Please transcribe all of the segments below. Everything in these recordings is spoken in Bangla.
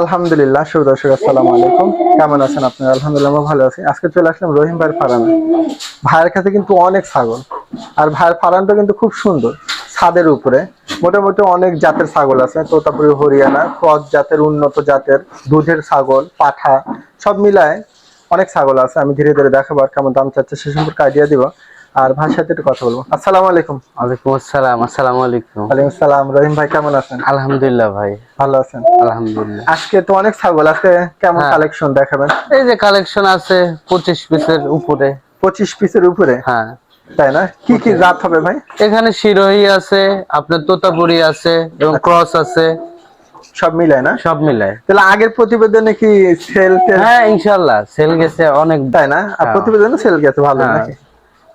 আলহামদুলিল্লাহ, শুভ দর্শক, আসসালামু আলাইকুম। কেমন আছেন আপনারা? আলহামদুলিল্লাহ, আমরা ভালো আছি। আজকে চলে আসলাম রহিম ভাইয়ের ফার্মে। ভাইয়ের কাছে কিন্তু অনেক ছাগল। আর ভাইয়ের ফার্মটা কিন্তু খুব সুন্দর, ছাদের উপরে। মোটামুটি অনেক জাতের ছাগল আছে। তোতাপুরি, হরিয়ানা, ক্রস জাতের, উন্নত জাতের, দুধের ছাগল, পাঠা, সব মিলায় অনেক ছাগল আছে। আমি ধীরে ধীরে দেখাবো আর কেমন দাম চাচ্ছে সে সম্পর্কে আইডিয়া দিব। আর ভাইয়ের সাথে একটু কথা বলব। আসসালামু আলাইকুম। ওয়ালাইকুম আসসালাম আসসালামু আলাইকুম। ওয়ালাইকুম আসসালাম। রহিম ভাই কেমন আছেন? আলহামদুলিল্লাহ ভাই। ভালো আছেন? আলহামদুলিল্লাহ। আজকে তো অনেক ছাগল আছে কেমন হ্যাঁ। কালেকশন দেখাবেন? এই যে কালেকশন আছে পঁচিশ পিসের উপরে। পঁচিশ পিসের উপরে? হ্যাঁ। তাই না? কি কি জাত হবে ভাই? এখানে শিরোহী আছে আপনার তোতাপুরি আছে এবং ক্রস আছে। সব মিলায় না? সব মিলায়। তাহলে আগের প্রতিবেদনে কি সেল হ্যাঁ ইনশাল্লাহ সেল গেছে অনেক। তাই না? আর হ্যাঁ। প্রতিবেদনে সেল গেছে ভালো হ্যাঁ। নাকি?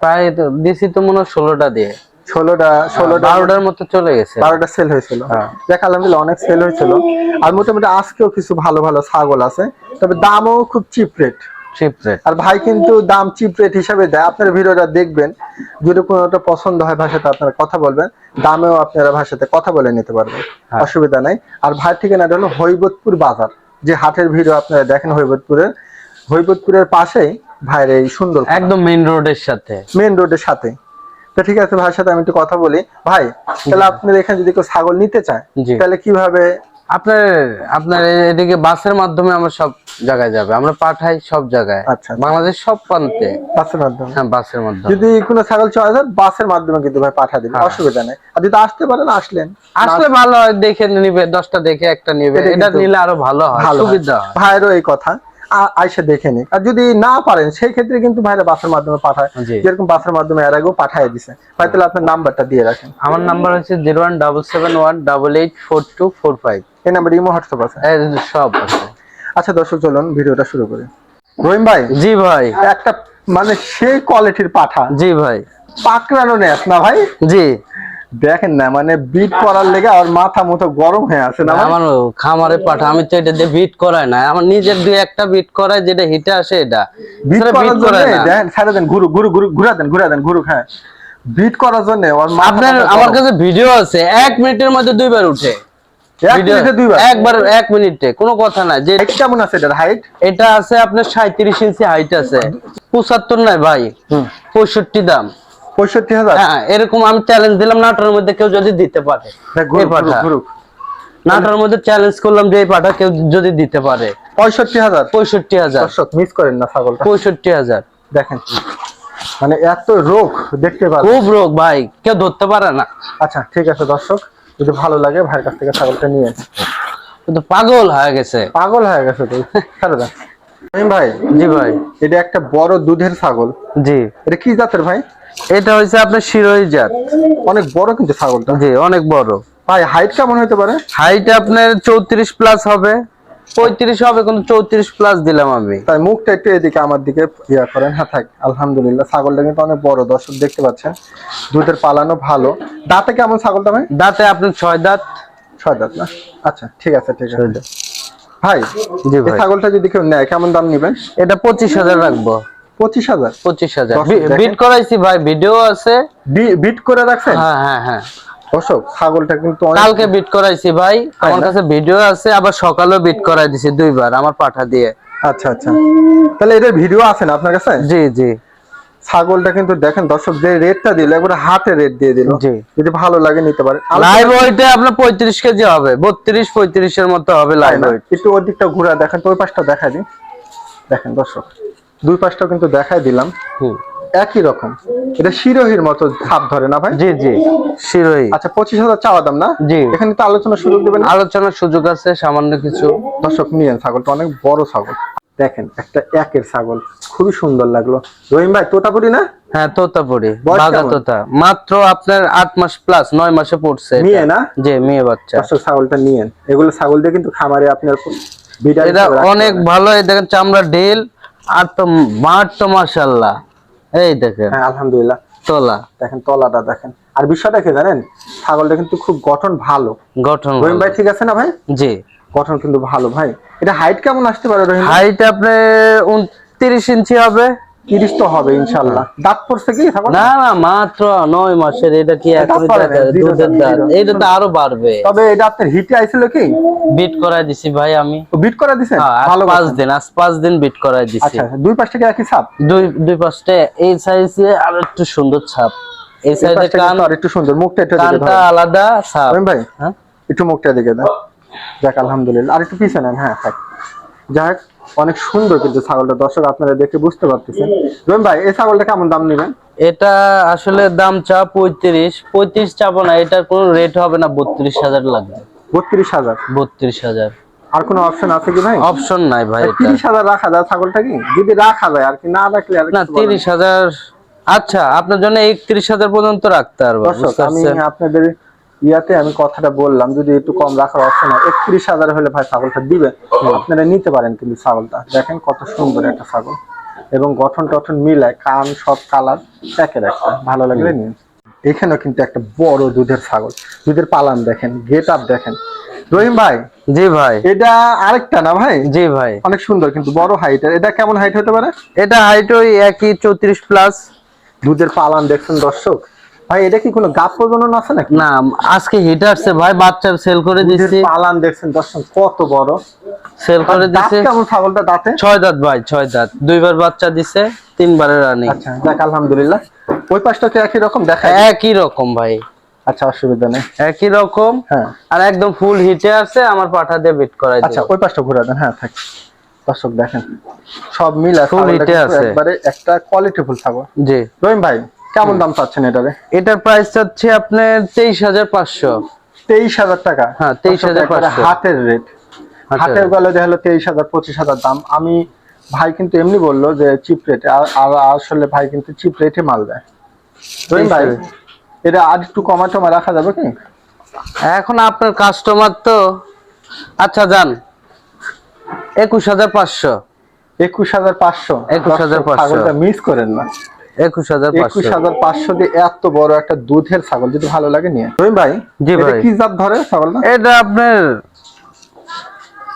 প্রায় তো দিছি তো মনে হয় ষোলোটা দিয়ে। ষোলোটা ষোলোটা বারোটার মতো চলে গেছে। বারোটা সেল হয়েছিল। হ্যাঁ। দেখ আলহামদুলিল্লাহ অনেক সেল হয়েছিল। আর মোটামুটি আজকেও কিছু ভালো ভালো ছাগল আছে। তবে দামও খুব চিপ রেট চিপ রেট আর ভাই কিন্তু দাম চিপ রেট হিসাবে দেয়। আপনার ভিডিওটা দেখবেন। যদি কোনোটা পছন্দ হয় ভাষাতে আপনারা কথা বলবেন। দামেও আপনারা ভাষাতে কথা বলে নিতে পারবেন। হ্যাঁ। অসুবিধা নাই। আর ভাই ঠিকানাটা হলো হৈবতপুর বাজার। যে হাটের ভিডিও আপনারা দেখেন হৈবতপুরের। হৈবতপুরের পাশেই ভাইয়ের এই সুন্দর একদম মেইন রোডের সাথে। মেন রোডের সাথে। তো ঠিক আছে ভাইয়ের সাথে আমি একটু কথা বলি। ভাই তাহলে আপনার এখানে যদি কেউ ছাগল নিতে চায় তাহলে কীভাবে? আপনার আপনার এদিকে বাসের মাধ্যমে আমরা সব জায়গায় যাবে। আমরা পাঠাই সব জায়গায়। আচ্ছা। বাংলাদেশ সব প্রান্তে। বাসের মাধ্যমে? হ্যাঁ বাসের মাধ্যমে। যদি কোনো ছাগল চলে যায় বাসের মাধ্যমে কিন্তু ভাই পাঠা দিবেন হ্যাঁ। অসুবিধা নেই। আর যদি আসতে পারেন আসলেন। আসলে ভালো হয় দেখে নিবে দশটা দেখে একটা নিবে। এটা নিলে আরও ভালো হয় সুবিধা ভাইয়েরও এই কথা। আইসা দেখে নিক। আর যদি না পারেন সেই ক্ষেত্রে কিন্তু ভাইরা বাসের মাধ্যমে পাঠায়। যেরকম বাসের মাধ্যমে এর আগেও পাঠায় দিছে। ভাই তাহলে আপনার নাম্বারটা দিয়ে রাখেন। আমার নাম্বার হচ্ছে zero one double seven one double eight four two four five. এই নাম্বার ইমো হোয়াটসঅ্যাপ আছে? সব আছে। আচ্ছা দর্শক চলুন ভিডিওটা শুরু করি। রহিম ভাই জি ভাই। একটা মানে সেই কোয়ালিটির পাঠা। জি ভাই। পাকড়ানো নেস না ভাই? জি। দেখেন না মানে বিট করার লেগে আর মাথা মতো গরম হয়ে আছে না আমার খামারে পাঠা আমি তো এটা দিয়ে বিট করাই না। আমার নিজের দুই একটা বিট করাই যেটা হিটে আসে এটা। বিট করার জন্য করাই না। দেখেন ছেড়ে দেন ঘুরু ঘুরু ঘুরু ঘুরা দেন ঘুরা দেন ঘুরু হ্যাঁ। বিট করার জন্য আপনার আমার কাছে ভিডিও আছে এক মিনিটের মধ্যে দুইবার উঠে। একবার এক মিনিটে কোনো কথা না যে কেমন আছে এটার হাইট এটা আছে আপনার সাঁত্রিশ ইঞ্চি হাইট আছে। পঁচাত্তর নাই ভাই পঁয়ষট্টি দাম। পঁয়ষট্টি হাজার? হ্যাঁ এরকম আমি চ্যালেঞ্জ দিলাম নাটোর মধ্যে কেউ যদি দিতে পারে। ঘুরু এই পাঠা। নাটোর মধ্যে চ্যালেঞ্জ করলাম যে এই পাঠা কেউ যদি দিতে পারে। পঁয়ষট্টি হাজার? পঁয়ষট্টি হাজার। মিস করেন না পঁয়ষট্টি হাজার। দেখেন। মানে এত রোগ দেখতে পাবেন খুব রোগ ভাই কেউ ধরতে পারে না। আচ্ছা ঠিক আছে দর্শক যদি ভালো লাগে ভাইয়ের কাছ থেকে ছাগলটা নিয়ে কিন্তু পাগল হয়ে গেছে। পাগল হয়ে গেছে ছেড়ে দেন। ভাই জি ভাই। এটা একটা বড় দুধের ছাগল। জি। এটা কি জাতের ভাই? এটা হচ্ছে আপনার শিরোহী জাত। অনেক বড় কিন্তু ছাগলটা। জি অনেক বড়। ভাই হাইট কেমন হতে পারে? হাইট আপনার চৌত্রিশ প্লাস হবে। পঁয়ত্রিশ হবে কিন্তু চৌত্রিশ প্লাস দিলাম আমি। তাই মুখটা একটু এদিকে আমার দিকে ইয়া করেন। হ্যাঁ থাক আলহামদুলিল্লাহ ছাগলটা কিন্তু অনেক বড়। দর্শক দেখতে পাচ্ছেন দুধের পালানো ভালো। দাঁতে কেমন ছাগলটা ভাই? দাঁতে আপনার ছয় দাঁত। ছয় দাঁত না? আচ্ছা ঠিক আছে ঠিক আছে। ভাই জি ভাই। ছাগলটা যদি কেউ নেয় কেমন দাম নেবেন? এটা পঁচিশ হাজার রাখব। পঁচিশ হাজার। পঁচিশ হাজার। বিট করাইছি ভাই ভিডিও আছে। বিট করে রাখছেন? হ্যাঁ হ্যাঁ হ্যাঁ। দর্শক ছাগলটা কিন্তু কালকে বিট করাইছি ভাই। আমার কাছে ভিডিও আছে আবার সকালেও বিট করাই দিছি দুইবার আমার পাঠা দিয়ে। আচ্ছা আচ্ছা। তাহলে এটার ভিডিও আছে না আপনার কাছে? জি জি। ছাগলটা কিন্তু দেখেন দর্শক যে রেটটা দিল একবারে হাতে রেট দিয়ে দিল। জি। যদি ভালো লাগে নিতে পারে লাইভ ওয়েটে আপনার পঁয়ত্রিশ কেজি হবে বত্রিশ পঁয়ত্রিশের মতো হবে লাইভ ওয়েট একটু ওই দিকটা ঘুরে দেখেন তো ওই পাশটা দেখাই দিই। দেখেন দর্শক। দুই পাশটাও কিন্তু দেখাই দিলাম। একই রকম। এটা শিরোহির মতো ছাপ ধরে না ভাই? জি জি। শিরোই আচ্ছা পঁচিশ হাজার চাওয়া দাম না? জি। এখানে তো আলোচনা সুযোগ দেবেন আলোচনার সুযোগ আছে সামান্য কিছু। দর্শক নিয়েন ছাগলটা অনেক বড় ছাগল। দেখেন একটা একের ছাগল। খুবই সুন্দর লাগল। রহিম ভাই তোতাপুরি না? হ্যাঁ তোতাপুরি। বাঘা তোতা। মাত্র আপনার আট মাস প্লাস নয় মাসে পড়ছে। মেয়ে না? জি মেয়ে বাচ্চা। দর্শক ছাগলটা নিয়েন। এগুলো ছাগল দিয়ে কিন্তু খামারে আপনার এটা অনেক। ভালো এই দেখেন চামড়া ডেল। আর তো মাঠ তো মাশাল্লাহ এই দেখেন। হ্যাঁ আলহামদুলিল্লাহ। তলা। দেখেন তলাটা দেখেন। আর বিষয়টা কি জানেন? ছাগলটা কিন্তু খুব গঠন ভালো। গঠন রহিম ভাই ঠিক আছে না ভাই? জি। গঠন কিন্তু ভালো ভাই। এটা হাইট কেমন আসতে পারে হাইট আপনার উনত্রিশ ইঞ্চি হবে। তিরিশ তো হবে ইনশাল্লাহ। দাঁত পড়ছে কি না না মাত্র নয় মাসের এটা কি দুধের দাঁত। এটা তো আরও বাড়বে। তবে এটা আপনার হিটে আইছিল কি? বিট করাই দিছি ভাই আমি। বিট করে দিছেন? হ্যাঁ, ভালো পাঁচ দিন আজ পাঁচ দিন বিট করাই দিছি। আচ্ছা দুই পাশ থেকে একই ছাপ? দুই দুই পাশে এই সাইজে আর একটু সুন্দর ছাপ। এই পাশটা কান আর একটু সুন্দর মুখটা একটু কানটা আলাদা ছাপ। ভাই হ্যাঁ? একটু মুখটা দিকে দেন। যাক আলহামদুলিল্লাহ। আর একটু পিছনে নেন হ্যাঁ থাক। যাক অনেক সুন্দর কিন্তু ছাগলটা। দর্শক আপনারা দেখে বুঝতে পারতেছেন। রহিম ভাই এই ছাগলটা কেমন দাম নেবেন? এটা আসলে দাম চা পঁয়ত্রিশ। পঁয়ত্রিশ চাবো না এটার কোনো রেট হবে না বত্রিশ হাজার লাগবে। বত্রিশ হাজার? বত্রিশ হাজার। আর কোনো অপশন আছে কি ভাই? অপশন নাই ভাই তিরিশ হাজার রাখা যায় ছাগলটা কি? যদি রাখা যায় আর কি না রাখলে আর না তিরিশ হাজার আচ্ছা আপনার জন্য একত্রিশ হাজার পর্যন্ত রাখতে পারব আমি আপনাদের ইয়াতে আমি কথাটা বললাম যদি একটু কম রাখার অপশন হয় একত্রিশ হাজার হলে ভাই ছাগলটা দিবে আপনারা নিতে পারেন কিন্তু ছাগলটা। দেখেন কত সুন্দর একটা ছাগল। এবং গঠন টঠন মিলায় কান সব কালার একের একটা। ভালো লাগলে নিন। এখানেও কিন্তু একটা বড় দুধের ছাগল। দুধের পালান দেখেন গেট আপ দেখেন। রহিম ভাই জি ভাই। এটা আরেকটা না ভাই? জি ভাই। অনেক সুন্দর কিন্তু বড় হাইটের এটা কেমন হাইট হতে পারে? এটা হাইট ওই একই চৌত্রিশ প্লাস দুধের পালান দেখছেন দর্শক? ভাই এটা কি কোনো গাপ প্রজনন আছে নাকি? না আজকে হিট আসছে ভাই বাচ্চা সেল করে দিছি। পালান দেখছেন দর্শক কত বড়। সেল করে দাঁত কেমন ছাগলটা দাঁতে? ছয় দাঁত ভাই ছয় দাঁত। দুইবার বাচ্চা দিছে তিনবারের রানিং আচ্ছা দেখ আলহামদুলিল্লাহ। ওই পাশটা কি একই রকম দেখায় একই রকম ভাই। আচ্ছা অসুবিধা নেই। একই রকম। হ্যাঁ। আর একদম ফুল হিটে আছে আমার পাঠা দিয়ে বিট করাই আচ্ছা ওই পাশটা ঘুরে দেন হ্যাঁ থাক। দর্শক দেখেন সব মিলা আছে। একবারে একটা কোয়ালিটি ফুল ছাগল। জি। রহিম ভাই কেমন দাম পাচ্ছেন এটারে এটার প্রাইস হচ্ছে আপনার তেইশ হাজার পাঁচশো। তেইশ হাজার টাকা? হ্যাঁ, 23,500 দর্শক, একবারে হাটের রেট হাটের হাটের দেখা হলো তেইশ হাজার পঁচিশ হাজার দাম। আমি ভাই কিন্তু এমনি বলল যে চিপ রেটে আর আসলে ভাই কিন্তু চিপ রেটে মাল দেয়। ভাই এটা আর একটু কমা টমা রাখা যাবে কি? এখন আপনার কাস্টমার তো আচ্ছা যান। একুশ হাজার পাঁচশো। একুশ হাজার পাঁচশো। 21,500 ছাগলটা মিস করেন না। একুশ হাজার একুশ পাঁচশো হাজার পাঁচশো দিয়ে এত বড় একটা দুধের ছাগল যদি ভালো লাগে নিয়ে। ভাই জি ভাই। কি জাত ধরে ছাগলটা? এটা আপনার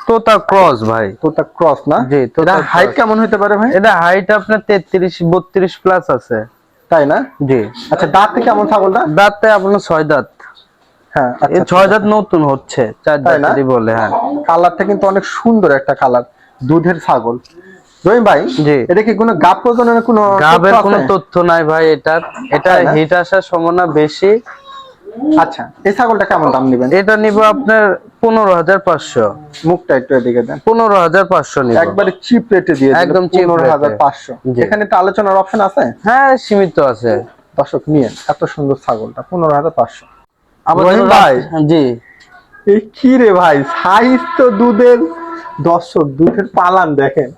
তোতা ক্রস ভাই। তোতা ক্রস না? জি, তোতা এটা হাইট কেমন হতে পারে ভাই? এটা হাইট আপনার তেত্রিশ বত্রিশ প্লাস আছে। তাই না? জি। আচ্ছা দাঁতে কেমন ছাগলটা? দাঁতে আপনার ছয় দাঁত। হ্যাঁ এই আচ্ছা। ছয় দাঁত নতুন হচ্ছে চার বলে হ্যাঁ। কালারটা কিন্তু অনেক সুন্দর একটা কালার দুধের ছাগল। রহিম ভাই জি। এটা কি কোনো গাপ প্রজননের কোনো গাবের কোনো তথ্য নাই ভাই এটার। এটা হিট আসার সম্ভাবনা বেশি। আচ্ছা এই ছাগলটা কেমন দাম নেবেন? এটা নিব আপনার পনেরো হাজার পাঁচশো। মুখটা একটু এদিকে দেন। পনেরো হাজার পাঁচশো নিব। একবারে চিপ রেটে দিয়ে একদম পনেরো হাজার পাঁচশো। এখানে তো আলোচনার অপশন আছে? হ্যাঁ সীমিত আছে। দর্শক নিয়ে এত সুন্দর ছাগলটা পনেরো হাজার পাঁচশো। আমাদের ভাই। জি। এই কি রে ভাই সাইজ তো দুধের দর্শক দুধের পালান দেখেন।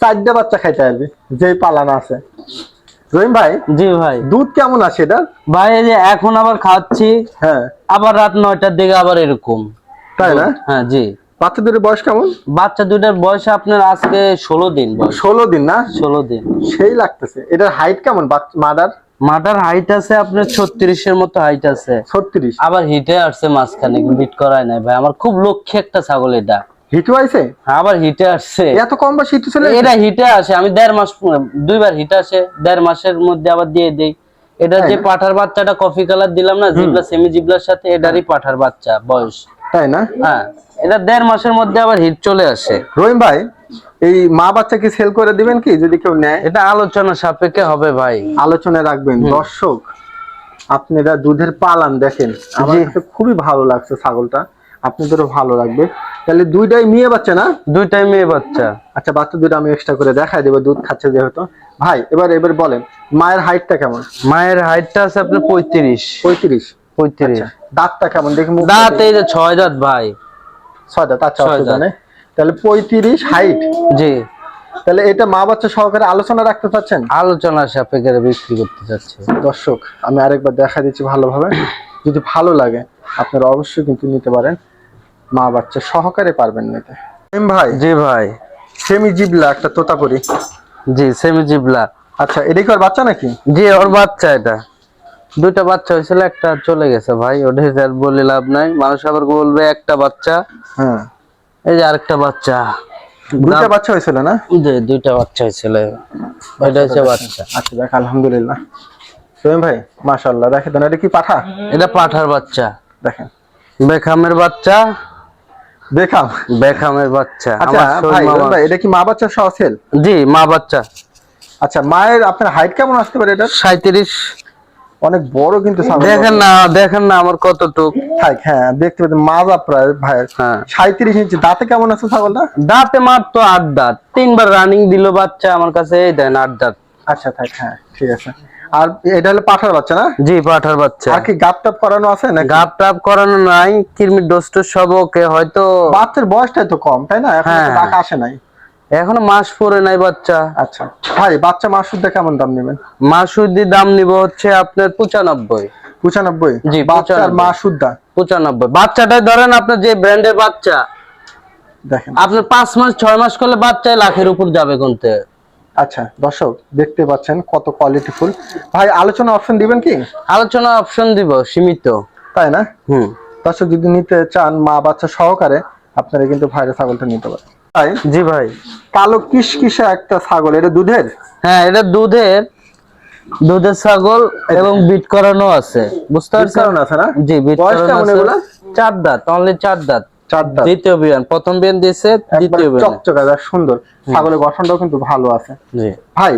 চারটা বাচ্চা খাইতে আসবে যে পালান আছে। রহিম ভাই জি ভাই। দুধ কেমন আছে এটা ভাই এই যে এখন আবার খাচ্ছি হ্যাঁ। আবার রাত নয়টার দিকে আবার এরকম। তাই না? হ্যাঁ জি। বাচ্চা দুধের বয়স কেমন? বাচ্চা দুটার বয়স আপনার আজকে ষোলো দিন ষোলো দিন না? ষোলো দিন। সেই লাগতেছে। এটার হাইট কেমন মাদার? মাটার হাইট আছে আপনার ছত্রিশের মতো হাইট আছে। ছত্রিশ। আবার হিটে আসছে মাঝখানে বিট করায় নাই ভাই। আমার খুব লক্ষ্যে একটা ছাগল এটা। হিটু আইছে? আবার হিটে আসছে। এত কম বয়স হিটু চলে এটা হিটে আসে আমি দেড় মাস দুইবার হিট আসে দেড় মাসের মধ্যে আবার দিয়ে দেই। এটা যে পাঠার বাচ্চাটা কফি কালার দিলাম না জিবলা সেমি জিবলার সাথে এটারই পাঠার বাচ্চা বয়স। তাই না? হ্যাঁ এটা দেড় মাসের মধ্যে আবার হিট চলে আসে। রহিম ভাই এই মা বাচ্চা কি সেল করে দিবেন কি যদি কেউ নেয়? এটা আলোচনা সাপেক্ষে হবে ভাই। আলোচনায় রাখবেন। দর্শক আপনারা দুধের পালান দেখেন। আমার খুবই ভালো লাগছে ছাগলটা। আপনাদেরও ভালো লাগবে। তাহলে দুইটাই মেয়ে বাচ্চা না? দুইটাই মেয়ে বাচ্চা। আচ্ছা বাচ্চা দুটো আমি এক্সট্রা করে দেখাই দেবো দুধ খাচ্ছে যেহেতু। ভাই এবার এবার বলেন মায়ের হাইটটা কেমন? মায়ের হাইটটা আছে আপনার পঁয়ত্রিশ। পঁয়ত্রিশ? পঁয়ত্রিশ। দাঁতটা কেমন? দেখি দাঁত এই যে ছয় দাঁত ভাই। ছয় দাঁত আচ্ছা অসুবিধা তাহলে পঁয়ত্রিশ হাইট জি। তাহলে এটা মা বাচ্চা সহকারে আলোচনা রাখতে চাচ্ছেন? আলোচনা সাপেক্ষে বিক্রি করতে চাচ্ছি। দর্শক আমি আরেকবার দেখা দিচ্ছি ভালোভাবে। যদি ভালো লাগে আপনারা অবশ্যই কিন্তু নিতে পারেন। মা বাচ্চা সহকারে পারবেন নিতে ভাই? জি ভাই। সেমি জিবলা একটা তোতাপুরি। জি সেমি জিবলা। আচ্ছা এটা কি ওর বাচ্চা নাকি? জি ওর বাচ্চা এটা। দুইটা বাচ্চা হয়েছিল একটা চলে গেছে ভাই। ওটা আর বলে লাভ নাই। মানুষ আবার বলবে একটা বাচ্চা। হ্যাঁ। এই যে আরেকটা বাচ্চা। দুইটা বাচ্চা হয়েছিল না? জি দুইটা বাচ্চা হয়েছিল। এটা হচ্ছে বাচ্চা। আচ্ছা দেখ আলহামদুলিল্লাহ। সোহেম ভাই মাশাআল্লাহ দেখেন এটা কি পাঠা? এটা পাঠার বাচ্চা। দেখেন। বেখামের বাচ্চা। দেখাম বেখামের বাচ্চা আচ্ছা ভাই ভাই এটা কি মা বাচ্চা সহ সেল? জি মা বাচ্চা। আচ্ছা মায়ের আপনার হাইট কেমন আসতে পারে এটা সাঁত্রিশ অনেক বড় কিন্তু দেখেন না দেখেন না আমার কতটুক। থাক হ্যাঁ দেখতে পাচ্ছেন মাজা প্রায় ভাইয়ের হ্যাঁ। সাঁত্রিশ ইঞ্চি। দাঁতে কেমন আছে ছাগলটা? দাঁতে মাত্র আট দাঁত। তিনবার রানিং দিল বাচ্চা আমার কাছে এই দেন আট দাঁত। আচ্ছা থাক হ্যাঁ ঠিক আছে। আর এটা হলো পাঠার বাচ্চা না? জি পাঠার বাচ্চা। আর কি গাপ টাপ করানো আছে নাকি? গাপ টাপ করানো নাই কিরমির ডোজ টোজ সব ওকে হয়তো বাচ্চার বয়সটাই তো কম তাই না? এখন হ্যাঁ। ডাক আসে নাই। এখনও মাস পরে নাই বাচ্চা। আচ্ছা। ভাই বাচ্চা মাস শুদ্ধ কেমন দাম নেবেন? মাসুদি দাম নিব হচ্ছে আপনার পঁচানব্বই। পঁচানব্বই? জি, বাচ্চার 95 মা পঁচানব্বই। বাচ্চাটাই ধরেন আপনার যে ব্র্যান্ডের বাচ্চা দেখেন। আপনার পাঁচ মাস ছয় মাস করলে বাচ্চায় লাখের উপর যাবে কোনতে? আচ্ছা দর্শক দেখতে পাচ্ছেন কত কোয়ালিটিফুল ভাই আলোচনা অপশন দিবেন কি? আলোচনা অপশন দিব সীমিত। তাই না? হুম। দর্শক যদি নিতে চান মা বাচ্চা সহকারে আপনারা কিন্তু ভাইরা ছাগলটা নিতে পারেন। ভাই জি ভাই। কালো কিস কিসা একটা ছাগল এটা দুধের? হ্যাঁ এটা দুধের দুধের ছাগল এবং বিট করানো আছে। বুঝতে পারছেন? আছে না? জি বিট করানো আছে। চার দাঁত অনলি চার দাঁত। দ্বিতীয় বিয়ান প্রথম বিয়ান দিয়েছে দ্বিতীয় বিয়ান চকচকা সুন্দর। ছাগলের গঠনটাও কিন্তু ভালো আছে। জি। ভাই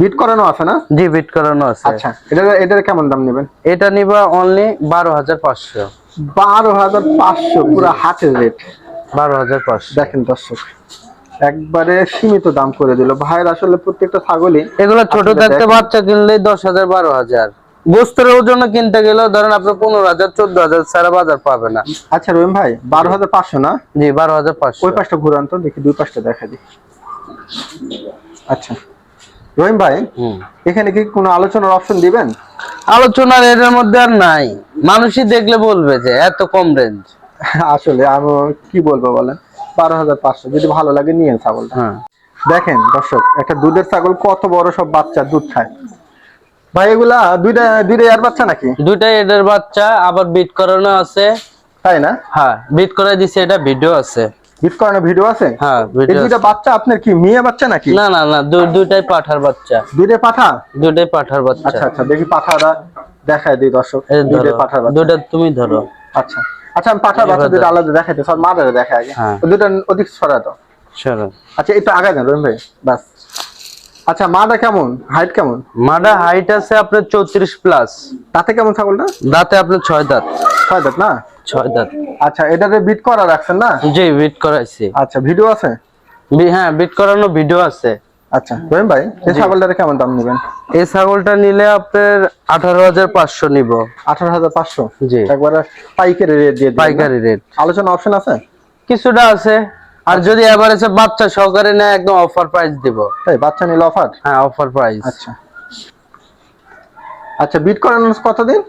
বিট করানো আছে না? জি বিট করানো আছে। আচ্ছা এটা এটার কেমন দাম নেবেন? এটা নিবা অনলি বারো হাজার পাঁচশো। বারো হাজার পাঁচশো পুরো হাটের রেট বারো হাজার পাঁচশো। দেখেন দর্শক একবারে সীমিত দাম করে দিল। ভাইয়ের আসলে প্রত্যেকটা ছাগলই এগুলো ছোট থাকতে বাচ্চা কিনলে দশ হাজার বারো হাজার। গোস্তের ওজনে কিনতে গেলেও ধরেন আপনার পনেরো হাজার চোদ্দ হাজার সারা বাজার পাবে না। আচ্ছা রহিম ভাই বারো হাজার পাঁচশো না? জি বারো হাজার পাঁচশো। ওই পাশটা ঘুরান তো দেখি দুই পাশটা দেখা দিই। আচ্ছা। রহিম ভাই এখানে কি কোনো আলোচনার অপশন দিবেন? আলোচনার এর মধ্যে আর নাই। মানুষই দেখলে বলবে যে এত কম রেঞ্জ আসলে আমি কি বলব বলেন? বারো হাজার পাঁচশো যদি ভালো লাগে নিয়ে ছাগলটা। হ্যাঁ। দেখেন দর্শক একটা দুধের ছাগল কত বড় সব বাচ্চা দুধ খায়। ভাই এগুলা দুইটা দুইটা এর বাচ্চা নাকি? দুইটাই এদের বাচ্চা আবার বিট করানো আছে। তাই না? হ্যাঁ বিট করে দিছে এটা ভিডিও আছে। বিট করানো ভিডিও আছে? হ্যাঁ এই দুইটা বাচ্চা আপনার কি মেয়ে বাচ্চা নাকি? না না না দুইটাই পাঠার বাচ্চা। দুইটা পাঠা দুইটাই পাঠার বাচ্চা। আচ্ছা আচ্ছা দেখি পাঠাটা দেখায় দিই দর্শক। দুইটা পাঠার বাচ্চা। দুইটা তুমি ধরো। আচ্ছা আচ্ছা আমি পাঠার বাচ্চা দুটো। আলাদা দেখাইতে সব মাদারে দেখায় আগে। হ্যাঁ। দুটো অধিক ছড়া দাও আচ্ছা একটু আগে দেন রহিম ভাই। বাস। আচ্ছা মাটা কেমন? হাইট কেমন? মাডা হাইট আছে আপনার চৌত্রিশ প্লাস তাতে কেমন ছাগলটা? দাঁতে আপনার ছয় দাঁত। ছয় দাঁত না? ছয় দাঁত। আচ্ছা এটাতে বিট করা রাখছেন না? জি বিট করাইছি। আচ্ছা ভিডিও আছে? হ্যাঁ বিট করানো ভিডিও আছে। আচ্ছা রহিম ভাই এই ছাগলটার কেমন দাম নেবেন? এই ছাগলটা নিলে আপনার আঠারো হাজার পাঁচশো নিব। আঠারো হাজার পাঁচশো? জি। একবারে পাইকারি রেট দিয়ে পাইকারি রেট আলোচনা অপশন আছে? কিছুটা আছে। আর যদি এভারেজে বাচ্চা সহকারে নেয় একদম অফার প্রাইস দিব। তাই বাচ্চা নিলে অফার হ্যাঁ অফার প্রাইস আচ্ছা। আচ্ছা বিট করানো কতদিন?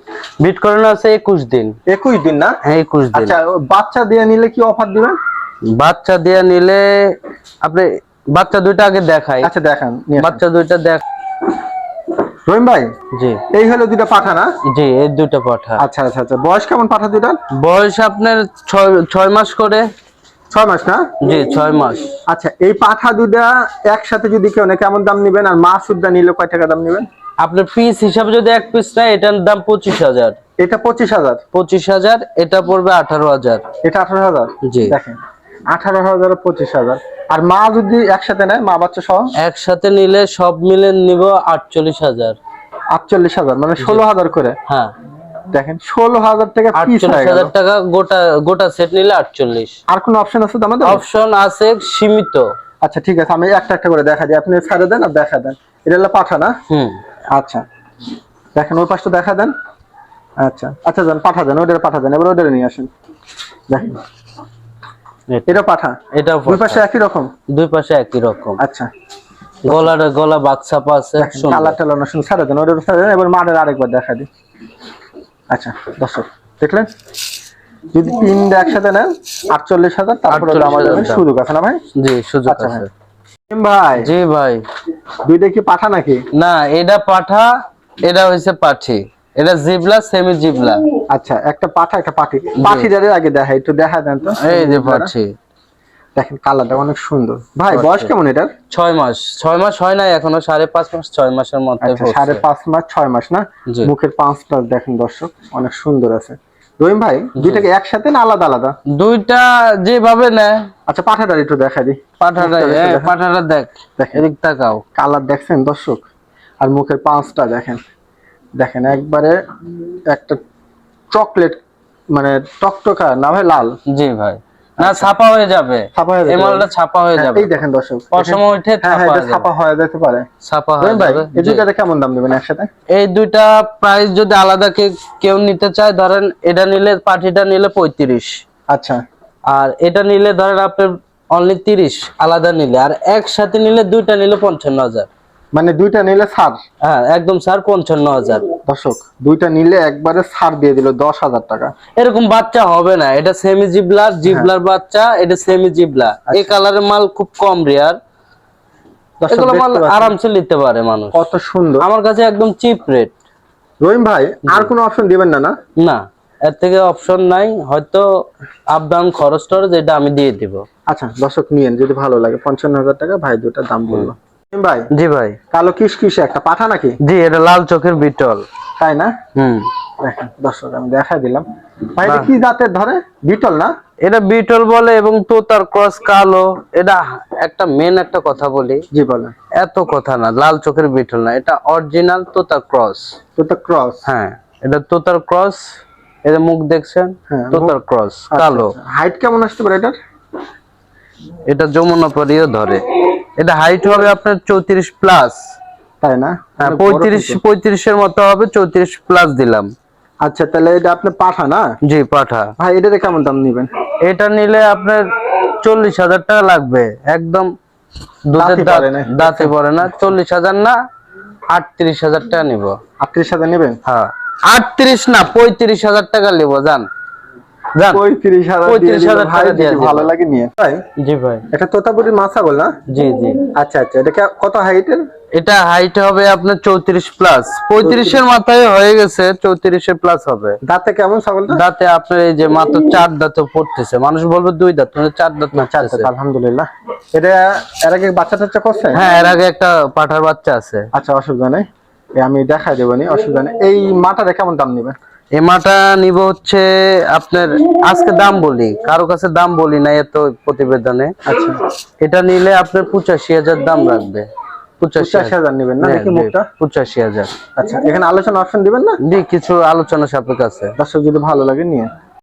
বিট করানো আছে একুশ দিন। একুশ দিন না? হ্যাঁ একুশ দিন। আচ্ছা বাচ্চা দিয়ে নিলে কি অফার দিবেন? বাচ্চা দিয়ে নিলে আপনি বাচ্চা দুইটা আগে দেখাই। আচ্ছা দেখান বাচ্চা দুইটা দেখ রহিম ভাই জি। এই হলো দুইটা পাঠা না? জি এই দুইটা পাঠা। আচ্ছা আচ্ছা আচ্ছা বয়স কেমন পাঠা দুইটার? বয়স আপনার ছয় ছয় মাস করে। ছয় মাস না? জি ছয় মাস। আচ্ছা এই পাঠা দুইটা একসাথে যদি কেউ নেয় কেমন দাম নিবেন? আর মা সুদ্ধা নিলে কয় টাকা দাম নিবেন? আপনার পিস হিসাবে যদি এক পিস নেয় এটার দাম পঁচিশ হাজার। এটা পঁচিশ হাজার? পঁচিশ হাজার এটা পড়বে আঠারো হাজার। এটা আঠারো হাজার? জি। দেখেন আঠারো হাজার পঁচিশ হাজার। আর মা যদি একসাথে নেয় মা বাচ্চা সহ? একসাথে নিলে সব মিলে নিব আটচল্লিশ হাজার। আটচল্লিশ হাজার মানে ষোলো হাজার করে? হ্যাঁ। দেখেন ষোলো হাজার টাকা আটচল্লিশ হাজার টাকা গোটা গোটা সেট নিলে আটচল্লিশ। আর কোনো অপশন আছে আমাদের অপশন আছে সীমিত। আচ্ছা ঠিক আছে আমি একটা একটা করে দেখা দিই। আপনি ছাড়ে দেন আর দেখা দেন। এটা হলো পাঠা না? হুম। আচ্ছা। দেখেন ওই পাশটা দেখা দেন। আচ্ছা আচ্ছা যান পাঠা দেন ওইটা পাঠা দেন। এবার ওইটা নিয়ে আসেন। দেখেন। এটা পাঠা। এটা দুই পাশে একই রকম? দুই পাশে একই রকম। আচ্ছা। গলার গলা আছে সুন্দর। কালার টালার না শুনে ছাড়ে দেন ওইটা ছাড়ে দেন। এবার মাঠের আরেকবার দেখা দিই। আচ্ছা দর্শক দেখলেন? যদি তিনটা একসাথে নেন আটচল্লিশ হাজার তারপরে হলো 48,000 আমাদের সুযোগ আছে না ভাই? জি সুযোগ আচ্ছা আছে। ভাই। জি ভাই। দুইটা কি পাঠা নাকি? না এটা পাঠা এটা হইছে পাঠি। এটা জিবলা সেমি জিবলা। আচ্ছা একটা পাঠা একটা পাঠি। পাঠিটারে আগে দেখা একটু দেখা দেন তো। এই যে পাঠি। দেখেন কালারটা অনেক সুন্দর। ভাই বয়স কেমন এটার? ছয় মাস। ছয় মাস হয় নাই এখনও সাড়ে পাঁচ মাস ছয় মাসের মধ্যে আচ্ছা সাড়ে পাঁচ মাস ছয় মাস না? মুখের পাঁচটা দেখেন দর্শক অনেক সুন্দর আছে। রহিম ভাই দুইটাকে একসাথে না আলাদা আলাদা? দুইটা যেভাবে নেয়। আচ্ছা পাঠাটা একটু দেখা দিই। পাঠাটা এ, পাঠাটা দেখ। এদিক তাকাও। কালার দেখছেন দর্শক? আর মুখের পাঁচটা দেখেন। দেখেন একবারে একটা চকলেট মানে টকটকা না ভাই লাল? জি ভাই। না ছাপা হয়ে যাবে। ছাপা হয়ে এই মালটা ছাপা হয়ে হ্যাঁ, যাবে। এই দেখেন দর্শক অসময় উঠে হ্যাঁ হ্যাঁ ছাপা এটা হয়ে ছাপা হয়ে যেতে পারে। ছাপা হয়ে যাবে। এই দুইটাতে কেমন দাম দেবেন একসাথে? এই দুইটা প্রাইস যদি আলাদা কেউ নিতে চায় ধরেন এটা নিলে পাটিটা নিলে পঁয়ত্রিশ। আচ্ছা। আর এটা নিলে ধরেন আপনার অনলি তিরিশ আলাদা নিলে। আর একসাথে নিলে দুইটা নিলে পঞ্চান্ন হাজার। মানে দুইটা নিলে ছাড়? হ্যাঁ একদম স্যার পঞ্চান্ন হাজার। দর্শক দুইটা নিলে একবারে ছাড় দিয়ে দিল দশ হাজার টাকা। এরকম বাচ্চা হবে না এটা সেমি জিবলার জিবলার বাচ্চা এটা সেমি জিবলা এই কালারের মাল খুব কম রেয়ার এগুলো মাল আরামসে নিতে পারে মানুষ। কত সুন্দর। আমার কাছে একদম চিপ রেট রহিম ভাই আর কোনো অপশন দিবেন না না? না এর থেকে অপশন নাই। হয়তো আপ ডাউন খরচ টরচ এটা আমি দিয়ে দিব। আচ্ছা দর্শক নিয়েন যদি ভালো লাগে পঞ্চান্ন হাজার টাকা ভাই দুটা দাম বলল। ভাই? জি ভাই। কালো কিসে একটা পাঠা নাকি? জি এটা লাল চোখের বিটল। তাই না? হুম। দর্শক আমি দেখাই দিলাম। ভাই এটা কি জাতের ধরে? বিটল না? এটা বিটল বলে এবং তোতার ক্রস কালো। এটা একটা মেন একটা কথা বলি। জি বলেন। এত কথা না লাল চোখের বিটল না। এটা অরিজিনাল তোতার ক্রস। তো তো ক্রস? হ্যাঁ এটা তোতার ক্রস। এটা মুখ দেখছেন? হ্যাঁ, তোতার ক্রস কালো। হাইট কেমন আসতে পারে এটার? এটা যমুনা পরিও ধরে। এটা হাইট হবে আপনার চৌত্রিশ প্লাস তাই না? হ্যাঁ অনেক বড় পঁয়ত্রিশ পঁয়ত্রিশের মতো হবে চৌত্রিশ প্লাস দিলাম। আচ্ছা তাহলে এটা আপনি পাঠা না? জি পাঠা। ভাই এটাতে কেমন দাম নিবেন? এটা নিলে আপনার চল্লিশ হাজার টাকা লাগবে। একদম দুধের দাঁত পড়ে না। চল্লিশ হাজার না আটত্রিশ হাজার টাকা নিব। আটত্রিশ হাজার নেবেন? হ্যাঁ আটত্রিশ না পঁয়ত্রিশ হাজার টাকা নিব জান। পঁয়ত্রিশ হাজার দিয়ে 35,000 দিলে। ভাই টাকা দিয়ে ভালো লাগে নিয়ে। ভাই জি ভাই। এটা তোতাপুরির মাছ ছাগল না? জি জি। আচ্ছা আচ্ছা এটা কত হাইটের? এটা হাইট হবে আপনার চৌত্রিশ প্লাস পঁয়ত্রিশের মাথায় হয়ে গেছে চৌত্রিশের প্লাস হবে। দাঁতে কেমন ছাগলটা? দাঁতে আপনার এই যে মাত্র চার দাঁতে পড়তেছে। মানুষ বলবে দুই দাঁত চার দাঁত না চার দাঁত, আলহামদুলিল্লাহ। এটা এর আগে বাচ্চা টাচ্চা করছে? হ্যাঁ এর আগে একটা পাঠার বাচ্চা আছে। আচ্ছা অসুবিধা নেই। আমি দেখাই দেবো নি অসুবিধা নেই। এই মাটারে কেমন দাম নেবেন? এই মাটা নিব হচ্ছে আপনার আজকে দাম বলি কারও কাছে দাম বলি না এত প্রতিবেদনে। আচ্ছা। এটা নিলে আপনার পঁচাশি হাজার দাম রাখবে পঁচাশি পঁচাশি হাজার নেবেন না মুখটা? পঁচাশি হাজার। আচ্ছা এখানে আলোচনা অপশন দিবেন না? জি কিছু আলোচনা সাপেক্ষ আছে। দর্শক যদি ভালো লাগে নিয়ে।